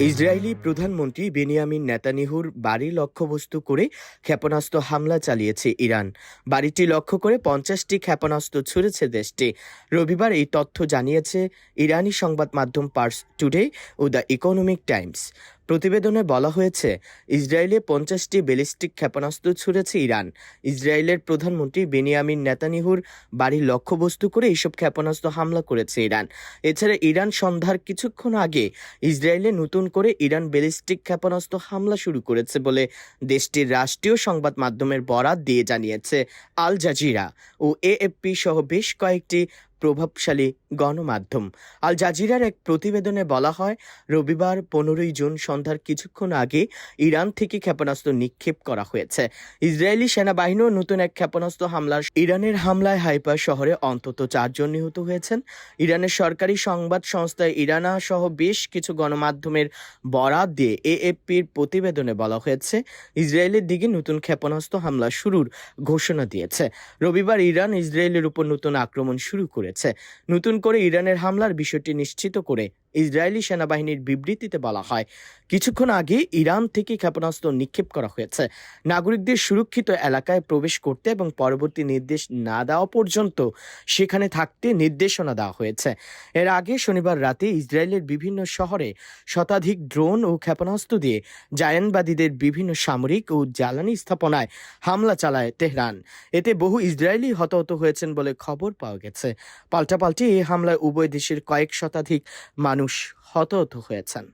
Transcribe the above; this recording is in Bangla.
ইসরায়েলি প্রধানমন্ত্রী বেনিয়ামিন নেতানিহুর বাড়ি লক্ষ্যবস্তু করে ক্ষেপণাস্ত্র হামলা চালিয়েছে ইরান। বাড়িটি লক্ষ্য করে পঞ্চাশটি ক্ষেপণাস্ত্র ছুড়েছে দেশটি। রবিবার এই তথ্য জানিয়েছে ইরানি সংবাদ মাধ্যম পার্স টুডে ও দ্য ইকোনমিক টাইমস। প্রতিবেদনে বলা হয়েছে, ইসরায়েলে পঞ্চাশটি ব্যালিস্টিক ক্ষেপণাস্ত্র ছুড়েছে ইরান। ইসরায়েলের প্রধানমন্ত্রী বেনিয়ামিন নেতানিহুর বাড়ির লক্ষ্যবস্তু করে এইসব ক্ষেপণাস্ত্র হামলা করেছে ইরান। এছাড়া ইরান সন্ধ্যার কিছুক্ষণ আগে ইসরায়েলে নতুন করে ইরান ব্যালিস্টিক ক্ষেপণাস্ত্র হামলা শুরু করেছে বলে দেশটির রাষ্ট্রীয় সংবাদ মাধ্যমের বরাত দিয়ে জানিয়েছে আল জাজিরা। ও এএফপি সহ বেশ কয়েকটি প্রভাবশালী গণমাধ্যম। আল জাজিরার এক প্রতিবেদনে বলা হয়, রবিবার পনেরোই জুন সন্ধ্যার কিছুক্ষণ আগে ইরান থেকে ক্ষেপণাস্ত্র নিক্ষেপ করা হয়েছে। ইসরায়েলি সেনাবাহিনীও নতুন এক ক্ষেপণাস্ত্র হামলার, ইরানের হামলায় হাইপা শহরে অন্তত চারজন নিহত হয়েছেন। ইরানের সরকারি সংবাদ সংস্থা ইরানা সহ বেশ কিছু গণমাধ্যমের বরাত দিয়ে এএফপির প্রতিবেদনে বলা হয়েছে, ইসরায়েলের দিকে নতুন ক্ষেপণাস্ত্র হামলা শুরুর ঘোষণা দিয়েছে। রবিবার ইরান ইসরায়েলের উপর নতুন আক্রমণ শুরু করেছে। নতুন করে ইরানের হামলার বিষয়টি নিশ্চিত করে ইসরায়েলি সেনাবাহিনীর বিবৃতিতে বলা হয়, কিছুক্ষণ আগে ইরান থেকে ক্ষেপণাস্ত্র নিক্ষেপ করা হয়েছে। নাগরিকদের সুরক্ষিত এলাকায় প্রবেশ করতে এবং পরবর্তী নির্দেশ না দেওয়া পর্যন্ত সেখানে থাকতে নির্দেশনা দেওয়া হয়েছে। এর আগে শনিবার রাতে ইসরায়েলের বিভিন্ন শহরে শতাধিক ড্রোন ও ক্ষেপণাস্ত্র দিয়ে জায়ানবাদীদের বিভিন্ন সামরিক ও জ্বালানি স্থাপনায় হামলা চালায় তেহরান। এতে বহু ইসরায়েলি হতাহত হয়েছেন বলে খবর পাওয়া গেছে। পাল্টাপাল্টি এই হামলায় উভয় দেশের কয়েক শতাধিক মানুষ হতহত হয়েছেন।